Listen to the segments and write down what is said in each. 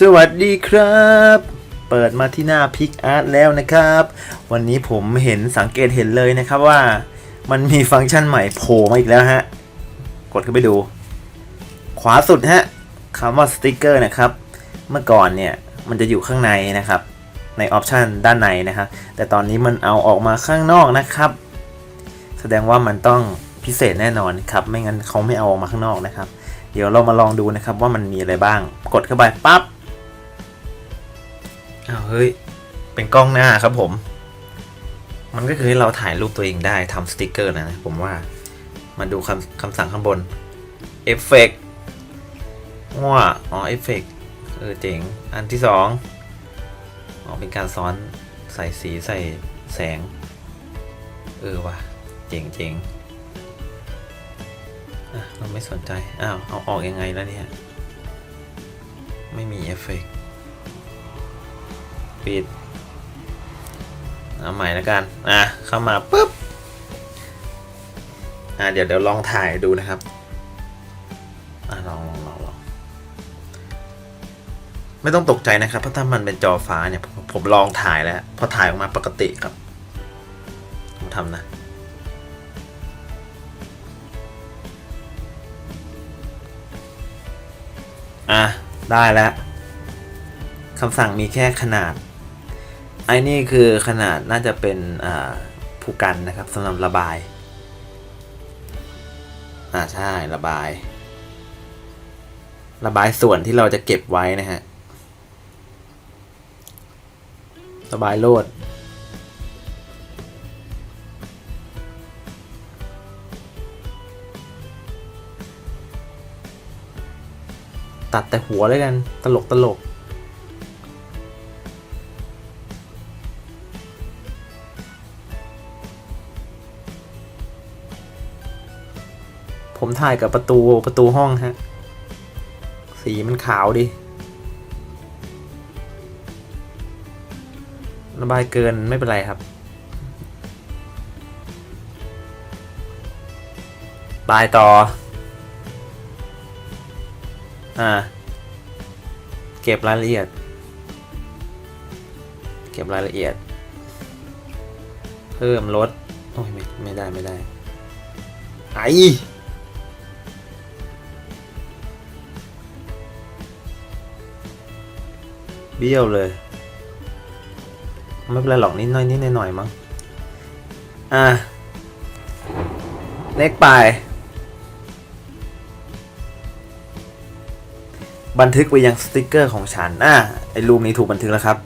สวัสดีครับ เปิดมาที่หน้าพิกอาร์ตแล้วนะครับ วันนี้ผมเห็นสังเกตเห็นเลยนะครับว่ามันมีฟังก์ชันใหม่โผล่มาอีกแล้วฮะ กดเข้าไปดู ขวาสุดฮะคำว่าสติกเกอร์นะครับ เมื่อก่อนเนี่ย มันจะอยู่ข้างในนะครับ ในออปชันด้านในนะครับ แต่ตอนนี้มันเอาออกมาข้างนอกนะครับ แสดงว่ามันต้องพิเศษแน่นอนครับ ไม่งั้นเขาไม่เอาออกมาข้างนอกนะครับ เดี๋ยวเรามาลองดูนะครับว่ามันมีอะไรบ้าง กดเข้าไปปั๊บ อ้าวเฮ้ย เป็นกล้องหน้าครับผม มันก็คือให้เราถ่ายรูปตัวเองได้ทำสติกเกอร์นะ ผมว่า มาดูคำคำสั่งข้างบนเอฟเฟกว่าอ๋อเอฟเฟกเออเจ๋ง อันที่สองอ๋อเป็นการซ้อนใส่สีใส่แสง เออว่ะ เจ๋งเจ๋งอะเราไม่สนใจ อ้าว เอาออกยังไงแล้วเนี่ย ไม่มีเอฟเฟกต์ ปิดเอาใหม่แล้วกัน อะ เข้ามาปุ๊บ อะ เดี๋ยวเดี๋ยวลองถ่ายดูนะครับ อะ ลองลองลองลองไม่ต้องตกใจนะครับ เพราะถ้ามันเป็นจอฟ้าเนี่ย ผมผมลองถ่ายแล้ว พอถ่ายออกมาปกติครับ ผมทำนะ อะ ได้แล้วคำสั่งมีแค่ขนาด อ้นี่คือขนาดน่าจะเป็นผู้กันนะครับสำหรับระบาย อ่าใช่ระบาย ระบายส่วนที่เราจะเก็บไว้นะฮะ ระบายโลดตัดแต่หัวเลยกัน ตลกตลก ผมถ่ายกับประตูประตูห้องฮะ สีมันขาวดิระบายเกินไม่เป็นไรครับตายต่อ อ่า เก็บรายละเอียด เก็บรายละเอียด เพิ่มลดโอ้ยไม่ไม่ได้ไม่ได้ ไอ บี้ยวเลย ไม่เป็นไรหรอกนิดหน่อยนิดหน่อยมั้ง อะ เล็กไป บันทึกไปยังสติกเกอร์ของฉัน อะ ไอรูปนี้ถูกบันทึกแล้วครับ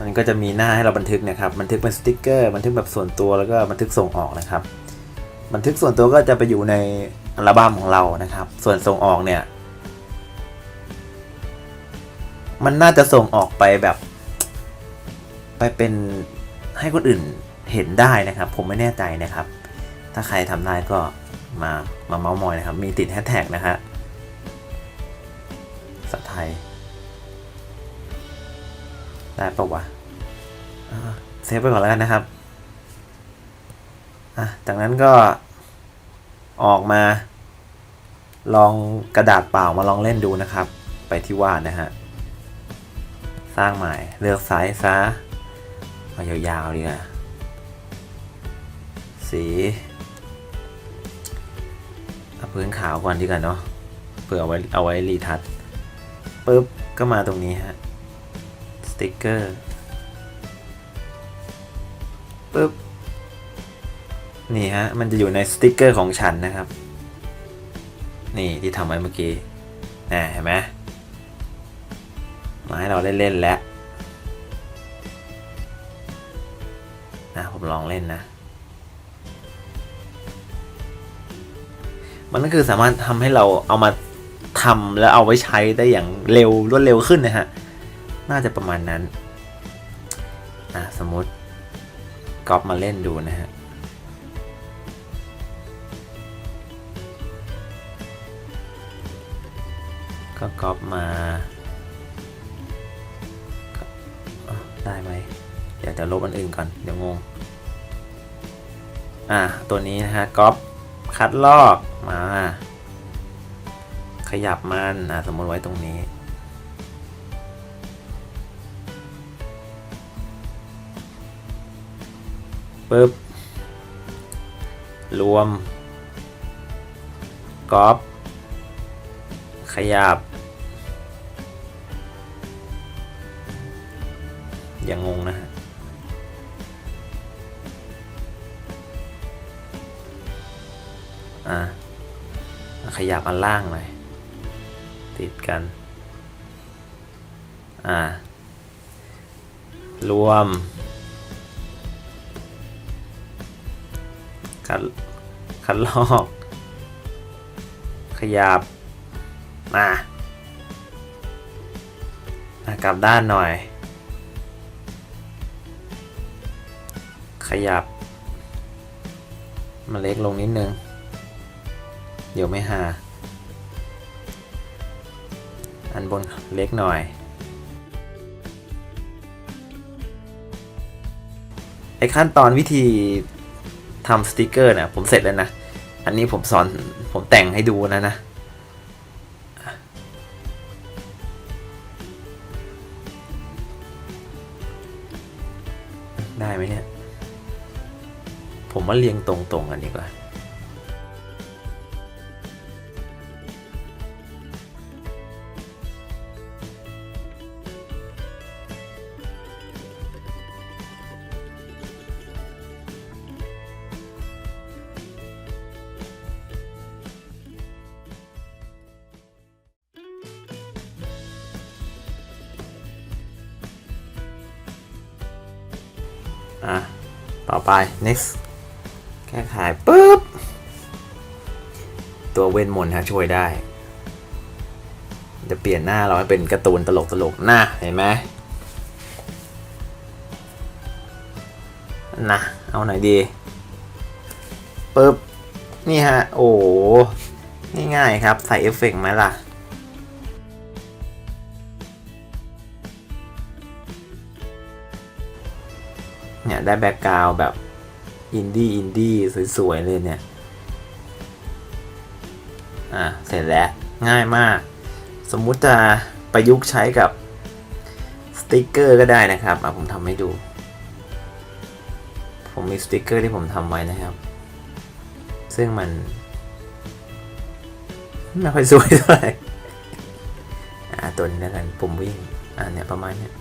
มันก็จะมีหน้าให้เราบันทึกนะครับ บันทึกเป็นสติกเกอร์ บันทึกแบบส่วนตัว แล้วก็บันทึกส่งออกนะครับ บันทึกส่วนตัวก็จะไปอยู่ในอัลบั้มของเรานะครับ ส่วนส่งออกเนี่ย มันน่าจะส่งออกไปแบบ ไปเป็นให้คนอื่นเห็นได้นะครับ ผมไม่แน่ใจนะครับ ถ้าใครทำได้ก็มามาเมาส์มอยนะครับ มีติดแฮชแท็กนะฮะภาษาไทย ได้ปะวะเซฟไปก่อนแล้วกันนะครับอะจากนั้นก็ออกมา ลองกระดาษเปล่ามาลองเล่นดูนะครับ ไปที่วาดนะฮะ สร้างใหม่ เลือกไซส์ซะ มายาวๆดีกว่า สีเอาพื้นขาวก่อนดีกว่าเนาะเพื่อเอาไว้เอาไว้รีทัชปุ๊บ ก็มาตรงนี้ฮะ สติกเกอร์ปุ๊บ นี่ฮะ มันจะอยู่ในสติกเกอร์ของฉันนะครับ นี่ที่ทำไว้เมื่อกี้น่เห็นไหม มาให้เราเล่นๆแล้วนะผมลองเล่นนะ มันก็คือสามารถทำให้เราเอามาทำแล้วเอาไว้ใช้ได้อย่างเร็วรวดเร็วขึ้นนะฮะ น่าจะประมาณนั้นอะสมมติก๊อปมาเล่นดูนะฮะก็ก๊อปมา ได้ไหมเดี๋ยวจะลบอันอื่นก่อนเดี๋ยวงงอะตัวนี้นะฮะก๊อปคัดลอกมาขยับมันอะสมมติไว้ตรงนี้ ปึ๊บ รวมก๊อปขยับ อย่างงงนะฮะอะขยับอันล่างหน่อยติดกัน อ่ารวมคัดคัดลอก ขยับ มาอะกลับด้านหน่อย ขยับ มาเล็กลงนิดนึง เดี๋ยวไม่หา อันบนเล็กหน่อยไอขั้นตอนวิธีทำสติกเกอร์นะผมเสร็จแล้วนะ อันนี้ผมสอนผมแต่งให้ดูนะนะ ได้ไหมเนี่ย ผมว่าเรียงตรงๆกันดีกว่าอะต่อไป next แก้ไขปุ๊บ ตัวเวนมนต์ฮะช่วยได้ จะเปลี่ยนหน้าเราให้เป็นการ์ตูนตลกตลกหน้าเห็นไหมนะเอาไหนดีปุ๊บ นี่ฮะ โอ้โหง่ายๆครับ ใส่เอฟเฟกต์ไหมล่ะเนี่ยได้แบ็กกราวแบบ อินดี้อินดี้สวย ๆ เลยเนี่ย อะ เสร็จแล้วง่ายมาก สมมุติจะประยุกต์ใช้กับสติกเกอร์ก็ได้นะครับอะผมทำให้ดู ผมมีสติกเกอร์ที่ผมทำไว้นะครับ ซึ่งมันไม่ค่อยสวยเท่าไหร่อะตัวนี้แล้วกันผมวิ่ง อะเนี่ยประมาณเนี้ย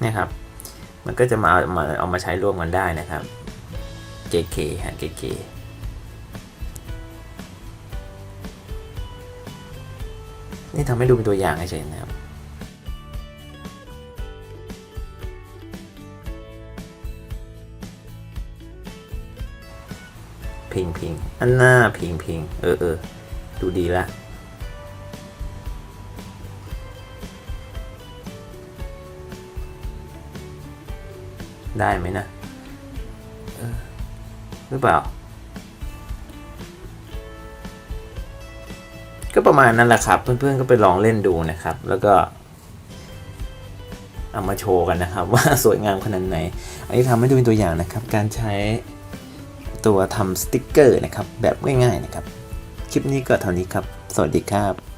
เนี่ยครับ มันก็จะมาเอามาเอามาใช้ร่วมกันได้นะครับ KK ฮะ KK นี่ทำให้ดูเป็นตัวอย่างเฉยๆนะครับพิงพิงอันหน้าพิงพิงเออเออดูดีละ ได้ไหมนะหรือเปล่า ก็ประมาณนั้นแหละครับ เพื่อนๆก็ไปลองเล่นดูนะครับ แล้วก็เอามาโชว์กันนะครับ ว่าสวยงามขนาดไหน อันนี้ทำให้ดูเป็นตัวอย่างนะครับ การใช้ตัวทำสติกเกอร์นะครับ แบบง่ายๆนะครับ คลิปนี้ก็เท่านี้ครับ สวัสดีครับ